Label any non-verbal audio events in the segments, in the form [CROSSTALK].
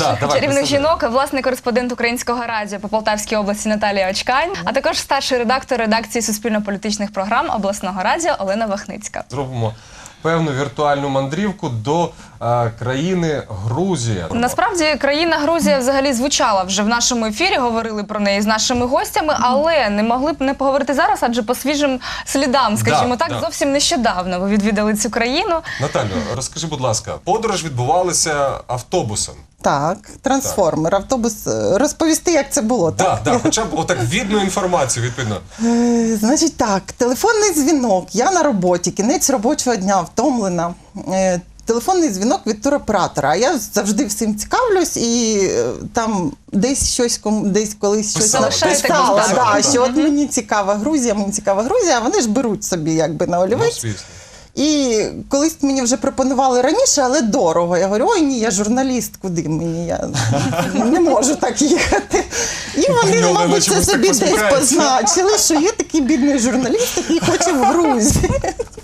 наших Да, чарівних жінок, власний кореспондент українського радіо по Полтавській області Наталія Очкань, а також старший редактор редакції суспільно-політичних програм обласного радіо Олена Вахницька. Зробимо певну віртуальну мандрівку до е, країни Грузія. Насправді країна Грузія взагалі звучала вже в нашому ефірі. Говорили про неї з нашими гостями, але не могли б не поговорити зараз, адже по свіжим слідам, скажімо Да, так, да. зовсім нещодавно ви відвідали цю країну. Наталю, розкажи, будь ласка, подорож відбувалася автобусом. Так, трансформер, автобус. Е, Розповісти, як це було, так? Так, да, хоча б отак відну інформацію, відповідно. Е, Значить так, телефонний дзвінок. Я на роботі, кінець робочого дня, втомлена. Е, Телефонний дзвінок від туроператора. А я завжди всім цікавлюсь і е, там десь щось кому десь колись щось Писала, Залишаєте написала. контакт. Да, Так. що от мені цікава Грузія, мені цікава Грузія, а вони ж беруть собі якби на Ну, олівець. звісно. І колись мені вже пропонували раніше, але дорого. Я говорю, ой ні, я журналіст, куди мені? Я [LAUGHS] не можу так їхати. І вони, мабуть, це собі десь позначили, що є такий бідний журналіст, який хоче в Грузії. [LAUGHS]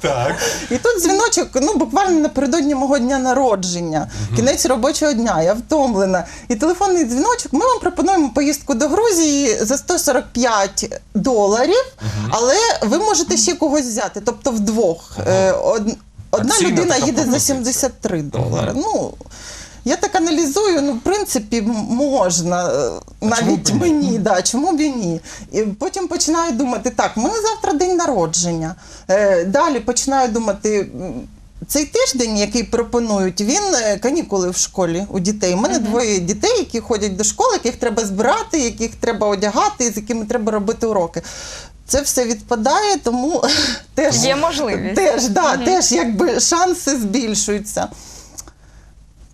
Так. І тут дзвіночок, ну буквально напередодні мого дня народження, кінець робочого дня, я втомлена. І телефонний дзвіночок. Ми вам пропонуємо поїздку до Грузії за 145 доларів, але ви можете ще когось взяти, тобто вдвох. Е, од- Одна Акційна людина така їде за пропозиція. 73 долари. Ну, я так аналізую, ну, в принципі, можна, е, А чому навіть б мені, да, чому б і ні. І потім починаю думати, так, в мене завтра день народження. Е, далі починаю думати. Цей тиждень, який пропонують, він е, канікули в школі у дітей. У мене двоє дітей, які ходять до школи, яких треба збирати, яких треба одягати, з якими треба робити уроки. Це все відпадає, тому [LAUGHS] теж Є можливість. Теж, да, теж якби шанси збільшуються.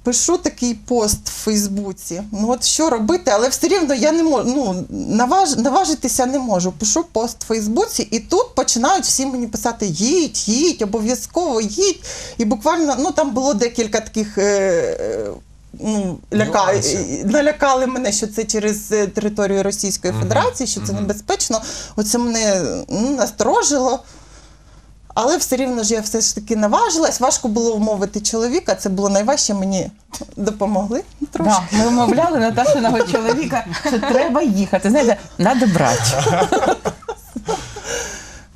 Пишу такий пост в Фейсбуці. Ну от що робити, але все рівно я не можу. Ну, наваж, наважитися не можу. Пишу пост в Фейсбуці, і тут починають всі мені писати: їдь, їдь, обов'язково їдь. І буквально ну там було декілька таких. Е, е, Ну, ляка... Налякали мене, що це через е, територію Російської Федерації, що це небезпечно. Оце мене ну, насторожило. Але все рівно ж я все ж таки наважилась. Важко було вмовити чоловіка. Це було найважче. Мені допомогли трошки. Да, ми умовляли Наташиного чоловіка, що треба їхати. Знаєте, треба брати.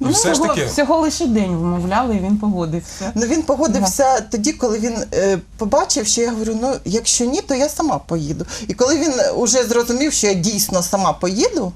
Ну, все ж всього, таки, всього лише день вмовляли, і він погодився. Ну він погодився тоді, коли він е, побачив, що я говорю: ну якщо ні, то я сама поїду. І коли він уже зрозумів, що я дійсно сама поїду.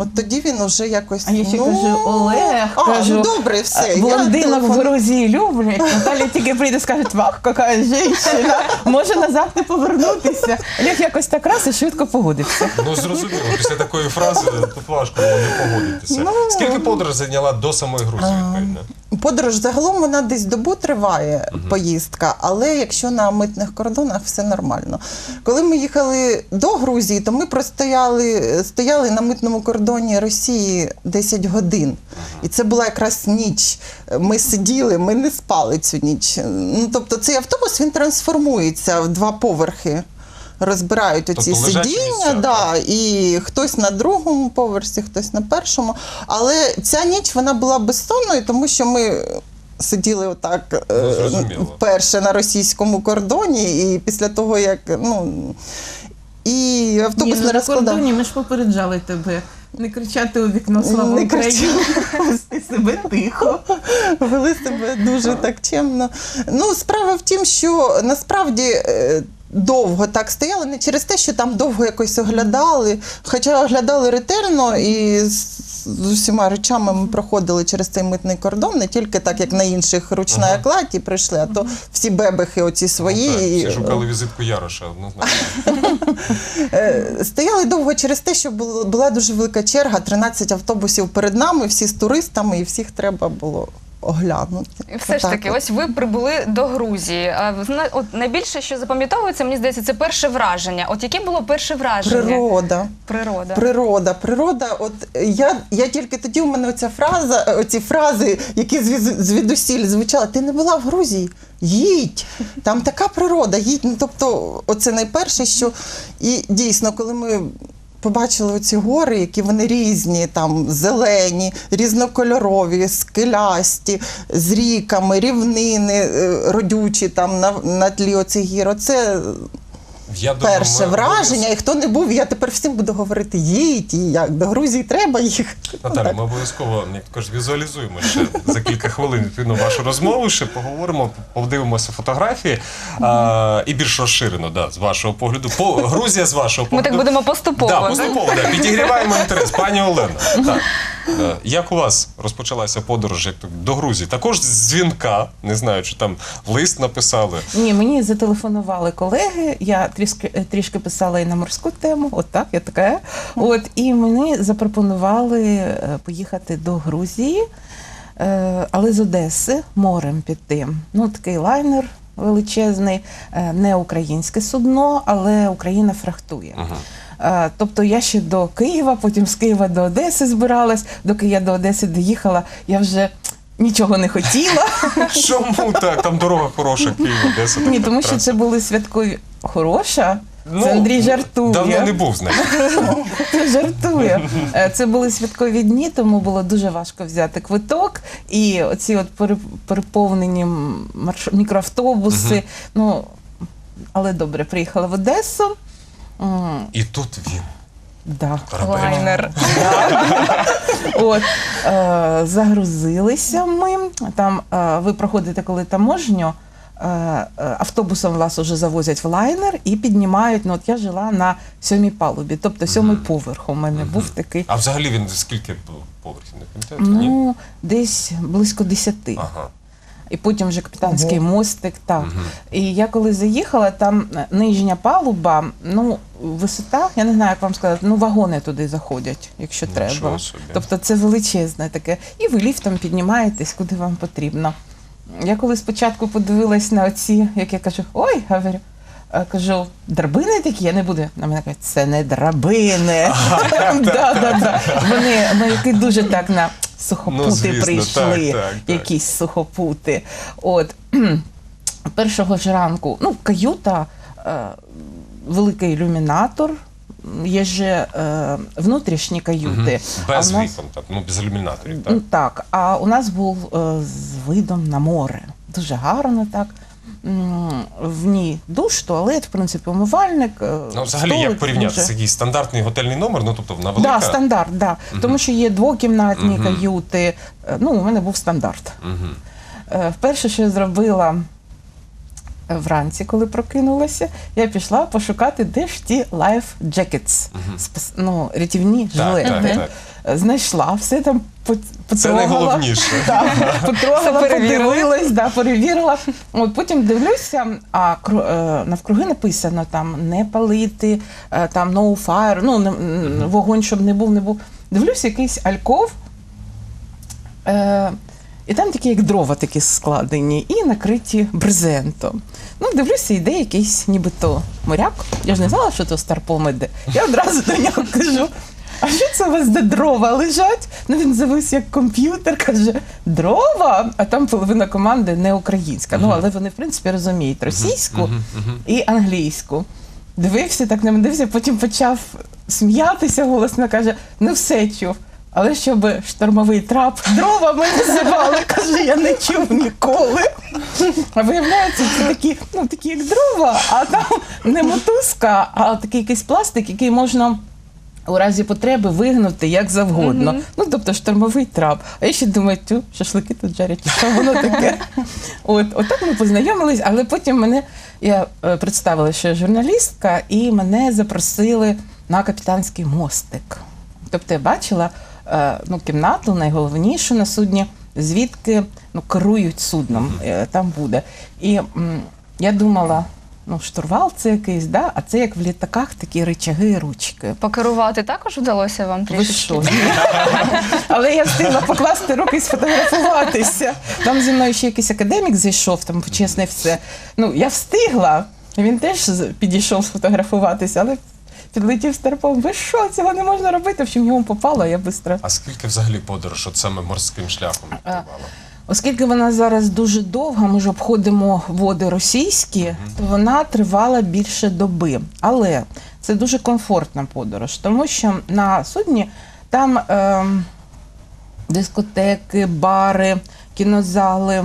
От тоді він уже якось. А я ще ну, кажу, Олег, а, кажу, ну добре, все. Блондинок в Грузії люблять. Наталя тільки прийде, скаже, вах, яка жінка, може назад не повернутися. Олег якось так раз і швидко погодився. ну зрозуміло, після такої фрази тут важко було не погодитися. Ну, Скільки подорож зайняла до самої Грузії, відповідно? Подорож загалом вона десь добу триває поїздка, але якщо на митних кордонах все нормально. Коли ми їхали до Грузії, то ми простояли стояли на митному кордоні Росії 10 годин. І це була якраз ніч. Ми сиділи, ми не спали цю ніч. Ну, тобто цей автобус він трансформується в два поверхи. Розбирають оці Тобто сидіння, місця, да, і хтось на другому поверсі, хтось на першому. Але ця ніч вона була безсонною, тому що ми сиділи отак е, Ну, вперше на російському кордоні, і після того, як ну. І автобус Ні, не ну, на розкладав. кордоні ми ж попереджали тебе. Не кричати у вікно слава Не Україні, вести себе тихо. Вели себе дуже так чемно. Ну, справа в тім, що насправді. Довго так стояли, не через те, що там довго якось оглядали, хоча оглядали ретельно і з усіма речами ми проходили через цей митний кордон, не тільки так, як на інших ручна Ага. кладі прийшли, а то всі бебехи оці свої. Ну, так, і- шукали візитку Яроша, однозначно. [LAUGHS] Е, Стояли довго через те, що була дуже велика черга, 13 автобусів перед нами, всі з туристами, і всіх треба було оглянути. І все ж таки, ось ви прибули до Грузії. А зна- От найбільше, що запам'ятовується, мені здається, це перше враження. От яке було перше враження? Природа. Природа. Природа, природа. От я, я тільки тоді у мене оця фраза, оці фрази, які звіз- звідусіль звучали. Ти не була в Грузії? Їдь! Там така природа, їдь. Ну тобто, оце найперше, що і дійсно, коли ми. Побачили оці гори, які вони різні, там зелені, різнокольорові, скелясті, з ріками, рівнини е, родючі там на, на тлі оцих гір. Оце Я думаю, перше ми враження. І хто не був, я тепер всім буду говорити: їдь, і як до Грузії треба їхати. Наталя, ми обов'язково як також візуалізуємо ще за кілька хвилин відповідно вашу розмову. Ще поговоримо, подивимося фотографії а, і більш розширено, да, з вашого погляду. По Грузія з вашого погляду. Ми так будемо поступово. Да, поступово, да, підігріваємо інтерес. Пані Олена, так. Е, Як у вас розпочалася подорож як то, до Грузії? Також з дзвінка, не знаю, чи там лист написали. Ні, мені зателефонували колеги. Я трішки, е, трішки писала і на морську тему. От так, я така. От і мені запропонували е, поїхати до Грузії, е, але з Одеси морем піти. Ну, такий лайнер величезний, е, не українське судно, але Україна фрахтує. Е, Тобто я ще до Києва, потім з Києва до Одеси збиралась. Доки я до Одеси доїхала, я вже нічого не хотіла. [LAUGHS] Чому так? Там дорога хороша, Київ, Одеса. Ні, тому що це були святкові. Хороша. Ну, це Андрій жартує. Давно не був з. [LAUGHS] Це жартує. Е, Це були святкові дні, тому було дуже важко взяти квиток. І оці от пере- переповнені марш... мікроавтобуси. Ну, але добре, приїхала в Одесу. І тут він. Да. Лайнер. [LAUGHS] От, е, загрузилися ми. Там е, ви проходите, коли таможню. е, е, Автобусом вас уже завозять в лайнер і піднімають. Ну, от я жила на сьомій палубі, тобто сьомий поверх у мене був такий. А взагалі він скільки поверхів не пам'ятаєте? Ні? Ну, десь близько десяти. Ага. І потім вже капітанський Ого. мостик. Так. І я коли заїхала, там нижня палуба, ну, висота, я не знаю, як вам сказати, ну, вагони туди заходять, якщо Нічого треба. собі. Тобто це величезне таке. І ви ліфтом піднімаєтесь, куди вам потрібно. Я коли спочатку подивилась на оці, як я кажу, ой, говорю. Кажу, драбини такі, я не буду. На мене кажуть, це не драбини. [LAUGHS] [LAUGHS] Вони маяки дуже так на сухопути Ну, звісно, прийшли, так, так, так. якісь сухопути. От [CLEARS THROAT] першого ж ранку, ну, каюта, е, великий ілюмінатор. Є же е, внутрішні каюти. А Без нас- вікон, так, ну без ілюмінаторів, так? Так, а у нас був е, з видом на море. Дуже гарно так. М, В ній душ, туалет, в принципі, умивальник. е, Ну, взагалі, столик як порівняти дуже- це якийсь стандартний готельний номер, ну тобто на велика. Да, стандарт, да. Тому що є двокімнатні каюти. Е, Ну, у мене був стандарт. Мгм. Е, Вперше, що я зробила вранці, коли прокинулася, я пішла пошукати, де ж ті life jackets, спас- ну, рятівні Так, жилети. так, так. Знайшла, все там по- Це потрогала. найголовніше. [LAUGHS] Так, потрогала, Все перевірила. подивилась, да, перевірила. От потім дивлюся, а кру- е, навкруги написано там не палити, е, там no fire, ну не- м, вогонь, щоб не був, не був. Дивлюся, якийсь альков. Е, і там такі, як дрова такі складені, і накриті брезентом. Ну, дивлюся, йде якийсь нібито моряк. Я ж не знала, що то старпом іде. Я одразу до нього кажу: а що це у вас де дрова лежать? Ну він завис як комп'ютер, каже: дрова, а там половина команди не українська. Ну, але вони, в принципі, розуміють російську і англійську. Дивився, так на мене дивився, потім почав сміятися голосно, каже: ну все чув. Але щоб штормовий трап дрова ми називали, каже, я не чув ніколи. А виявляється, це такі, ну такі як дрова, а там не мотузка, а такий якийсь пластик, який можна. У разі потреби вигнути як завгодно. Ну, тобто штормовий трап. А я ще думаю, тю, шашлики тут жарять, що воно таке. От, отак ми познайомились, але потім мене я е, представила, що я журналістка, і мене запросили на капітанський мостик. Тобто я бачила ну, кімнату найголовнішу на судні, звідки ну, керують судном, е, там буде. І я думала, ну, штурвал це якийсь, да? а це як в літаках такі ричаги і ручки. Покерувати також вдалося вам Ви що? Але я встигла покласти руки і сфотографуватися. Там зі мною ще якийсь академік зайшов, там почесне все. Ну, я встигла. Він теж підійшов сфотографуватися, але підлетів старпом. Ви що, цього не можна робити? В чим йому попало, я швидко. А скільки взагалі подорож от саме морським шляхом тривала? Оскільки вона зараз дуже довга, ми ж обходимо води російські, то вона тривала більше доби. Але це дуже комфортна подорож, тому що на судні там ем, дискотеки, бари, кінозали,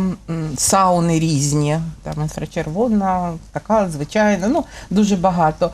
сауни різні, там інфрачервона, така звичайна, ну дуже багато.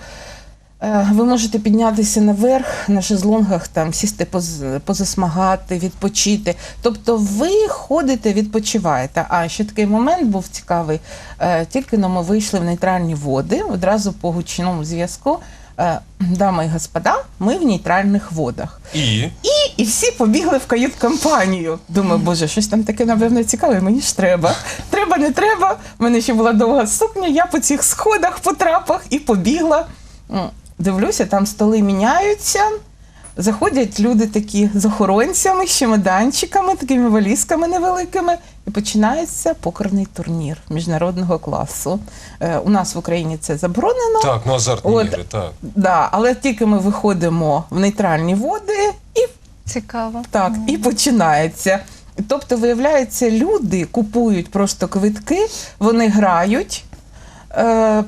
Е, Ви можете піднятися наверх на шезлонгах, там сісти, поз- позасмагати, відпочити. Тобто ви ходите, відпочиваєте. А ще такий момент був цікавий. Е, Тільки но ми вийшли в нейтральні води, одразу по гучному зв'язку. е, Дами і господа, ми в нейтральних водах. І І, і всі побігли в кают-компанію. Думаю, боже, щось там таке, напевно, цікаве, мені ж треба. Треба, не треба. У мене ще була довга сукня, я по цих сходах, по трапах і побігла. Дивлюся, там столи міняються. Заходять люди такі з охоронцями, з чемоданчиками, такими валізками невеликими, і починається покерний турнір міжнародного класу. Е, у нас в Україні це заборонено. так, ну азартні От. ігри, так. Да, але тільки ми виходимо в нейтральні води, і Цікаво. так, і починається. Тобто, виявляється, люди купують просто квитки, вони грають, е,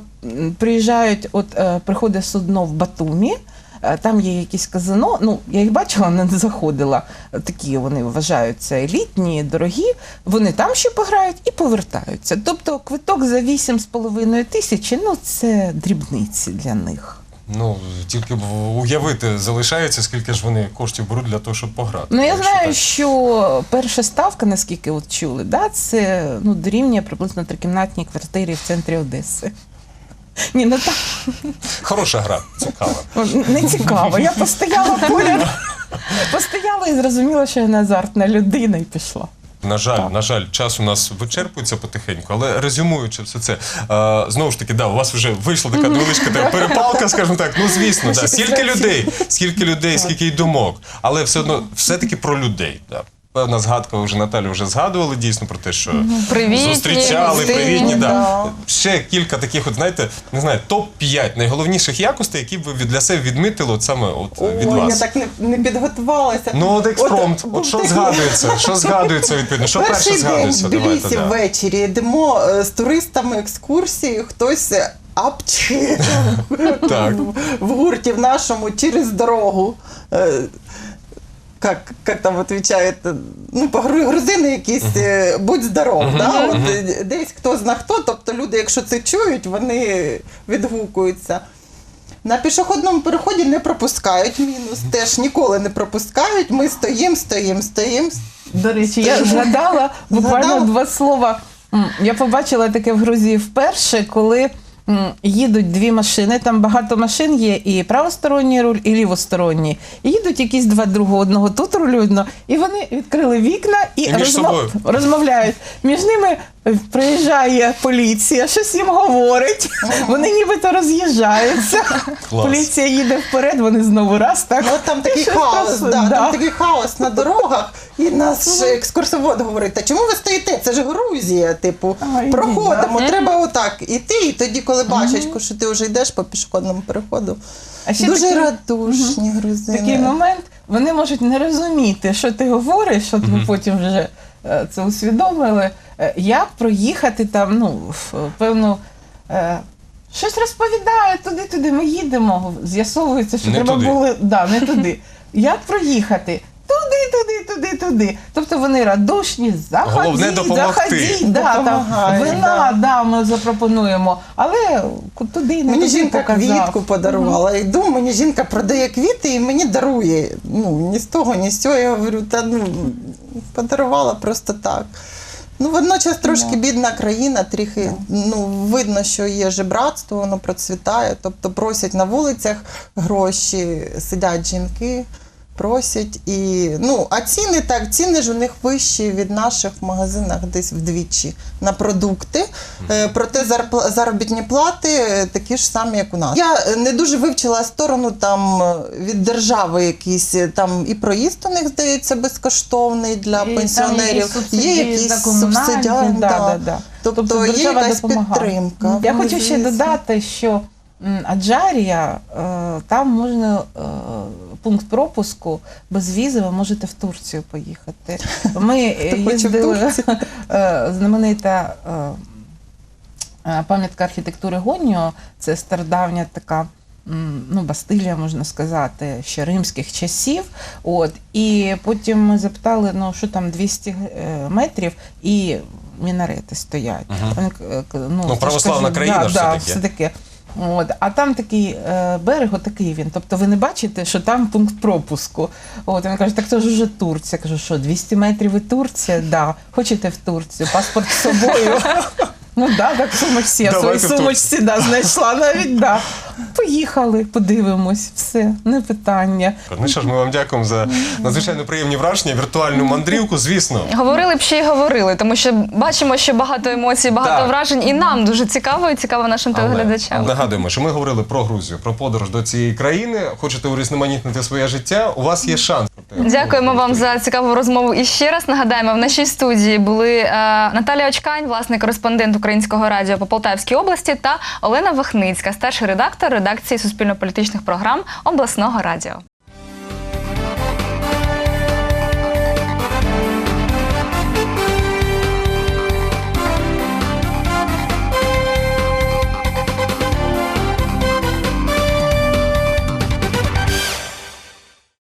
приїжджають, от е, приходить судно в Батумі. е, Там є якісь казино. Ну, я їх бачила, не заходила. Такі вони вважаються елітні, дорогі. Вони там ще пограють і повертаються. Тобто квиток за 8,5 тисячі ну це дрібниці для них. Ну, тільки б уявити залишається, скільки ж вони коштів беруть для того, щоб пограти. Ну я знаю, так. що перша ставка, наскільки от чули, да, це ну, дорівнює приблизно трикімнатній квартирі в центрі Одеси. Ні, не так Хороша гра, цікава. ну, не цікаво. Я постояла поряд, постояла і зрозуміла, що я не азартна людина і пішла. На жаль, на жаль, час у нас вичерпується потихеньку, але резюмуючи все це, е, знову ж таки, да, у вас вже вийшла така невеличка така перепалка, скажімо так. Ну звісно, да, скільки людей, скільки людей, скільки й думок, але все одно все-таки про людей. Да. Певна згадка вже Наталі вже згадували дійсно про те, що Привітні, зустрічали, привітні. Да. да. Ще кілька таких, от знаєте, не знаю, топ-5 найголовніших якостей, які б ви від- для себе відмітили от саме от від вас. я так не, не підготувалася. Ну, от експромт, от, був що згадується? [LAUGHS] Що згадується відповідно? Що перше Перший день згадується? Давайте, да. ввечері йдемо е, з туристами екскурсії, хтось е, в гурті в нашому через дорогу. Как, как там відповідають, ну, по грузини якісь, е, будь здоров, да? От, е, десь хто зна хто, тобто люди, якщо це чують, вони відгукуються. На пішохідному переході не пропускають мінус, теж ніколи не пропускають. Ми стоїмо, стоїмо, стоїмо. До речі, я згадала буквально Згадала? два слова. Я побачила таке в Грузії вперше, коли їдуть дві машини. Там багато машин є, і правосторонній руль, і лівосторонній. І їдуть якісь два другого одного тут одного, і вони відкрили вікна і, І між собою. розмовляють. Між ними е, приїжджає поліція, щось їм говорить. Вони нібито роз'їжджаються. Поліція їде вперед, вони знову раз так. Ну, от там такий хаос, да, да. там такий хаос на дорогах, і наш екскурсовод говорить: та чому ви стоїте? Це ж Грузія, типу, проходимо, треба отак іти, і тоді, коли бачать, що ти вже йдеш по пішохідному переходу. А ще Дуже такий- радушні грузини. такий момент, вони можуть не розуміти, що ти говориш, що ми потім вже е, це усвідомили. Е, Як проїхати там, ну, в певну. е, Щось розповідає туди-туди. Ми їдемо. З'ясовується, що Не треба туди. було да, не туди. Як проїхати? Туди, туди. Тобто вони радушні, заходіть, Головне допомогти. заходіть, да, там, вина, да. да, ми запропонуємо. Але туди не Мені туди жінка показав. квітку подарувала. Йду, мені жінка продає квіти і мені дарує. Ну, ні з того, ні з цього. Я говорю, та ну подарувала просто так. Ну, водночас трошки бідна країна, трохи ну, видно, що є жебратство, воно процвітає. Тобто просять на вулицях гроші, сидять жінки, просять. І, ну, а ціни так, ціни ж у них вищі від наших в магазинах десь вдвічі на продукти. Е, Проте заробітні плати е, такі ж самі, як у нас. Я е, не дуже вивчила сторону там від держави якісь там і проїзд у них здається безкоштовний для І пенсіонерів. є субсидії за субсидіальні, да, да. да, да. Тобто, Тобто є якась допомагає. підтримка. Я хочу ще додати, що Аджарія, там можна пункт пропуску без візи ви можете в Турцію поїхати. [LAUGHS] Ми їздили [LAUGHS] е, знаменита е, е, пам'ятка архітектури Гоньо, це стародавня така. Ну, Бастилія, можна сказати, ще римських часів. От, і потім ми запитали, ну що там 200 е, метрів, і мінарети стоять. Е, к- ну, православна кажуть, країна да, ж да, все-таки. все таке. От, а там такий е, берег, отакий він. Тобто ви не бачите, що там пункт пропуску. От він каже, так це ж уже Турція. Я кажу, що 200 метрів і Турція? Да. Хочете в Турцію? Паспорт з собою. [LAUGHS] Ну да, так в сумочці. Я в сумочці да, знайшла навіть. Да. Поїхали, подивимось, все, не питання. Ну що ж, ми вам дякуємо за надзвичайно приємні враження, віртуальну мандрівку, звісно. Говорили б ще й говорили, тому що бачимо, що багато емоцій, багато Так. вражень, і нам дуже цікаво, і цікаво нашим Але телеглядачам. нагадуємо, що ми говорили про Грузію, про подорож до цієї країни. Хочете урізноманітнити своє життя? У вас є шанс. Дякуємо вам за цікаву розмову. І ще раз нагадаємо, в нашій студії були е, Наталія Очкань, власний кореспондент Українського радіо по Полтавській області, та Олена Вахницька, старший редактор редакції суспільно-політичних програм обласного радіо.